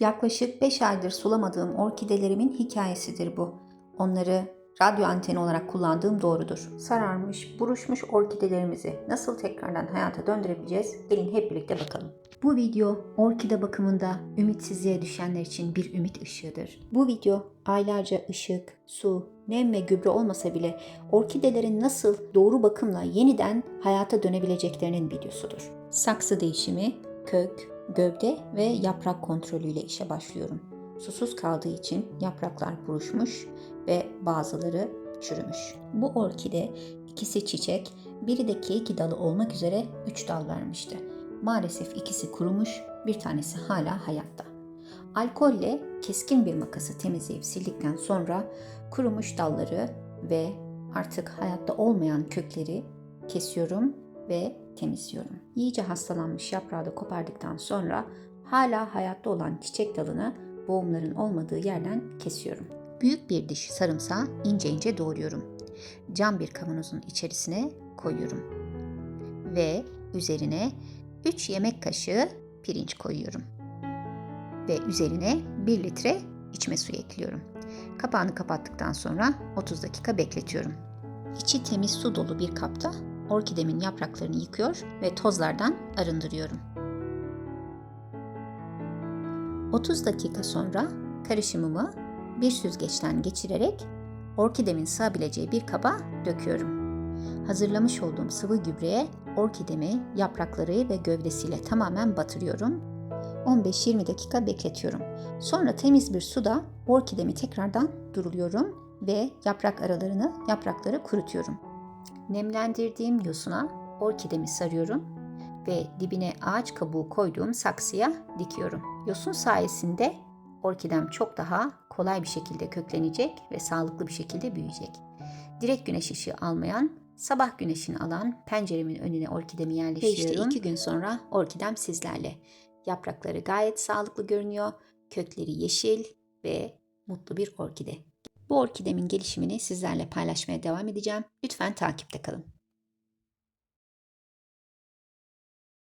Yaklaşık 5 aydır sulamadığım orkidelerimin hikayesidir bu. Onları radyo anteni olarak kullandığım doğrudur. Sararmış, buruşmuş orkidelerimizi nasıl tekrardan hayata döndürebileceğiz? Gelin hep birlikte bakalım. Bu video orkide bakımında ümitsizliğe düşenler için bir ümit ışığıdır. Bu video aylarca ışık, su, nem ve gübre olmasa bile orkidelerin nasıl doğru bakımla yeniden hayata dönebileceklerinin videosudur. Saksı değişimi, kök, gövde ve yaprak kontrolüyle işe başlıyorum. Susuz kaldığı için yapraklar buruşmuş ve bazıları çürümüş. Bu orkide ikisi çiçek, biri de keyki dalı olmak üzere 3 dal vermişti. Maalesef ikisi kurumuş, bir tanesi hala hayatta. Alkolle keskin bir makası temizleyip sildikten sonra kurumuş dalları ve artık hayatta olmayan kökleri kesiyorum ve temizliyorum. İyice hastalanmış yaprağı da kopardıktan sonra hala hayatta olan çiçek dalını boğumların olmadığı yerden kesiyorum. Büyük bir diş sarımsağı ince ince doğruyorum. Cam bir kavanozun içerisine koyuyorum. Ve üzerine 3 yemek kaşığı pirinç koyuyorum. Ve üzerine 1 litre içme suyu ekliyorum. Kapağını kapattıktan sonra 30 dakika bekletiyorum. İçi temiz su dolu bir kapta orkidemin yapraklarını yıkıyor ve tozlardan arındırıyorum. 30 dakika sonra karışımımı bir süzgeçten geçirerek orkidemin sığabileceği bir kaba döküyorum. Hazırlamış olduğum sıvı gübreye orkidemi yaprakları ve gövdesiyle tamamen batırıyorum. 15-20 dakika bekletiyorum. Sonra temiz bir suda orkidemi tekrardan duruluyorum ve yaprak aralarını, yaprakları kurutuyorum. Nemlendirdiğim yosuna orkidemi sarıyorum ve dibine ağaç kabuğu koyduğum saksıya dikiyorum. Yosun sayesinde orkidem çok daha kolay bir şekilde köklenecek ve sağlıklı bir şekilde büyüyecek. Direkt güneş ışığı almayan, sabah güneşini alan penceremin önüne orkidemi yerleştiriyorum. Ve işte iki gün sonra orkidem sizlerle. Yaprakları gayet sağlıklı görünüyor, kökleri yeşil ve mutlu bir orkide. Bu orkidemin gelişimini sizlerle paylaşmaya devam edeceğim. Lütfen takipte kalın.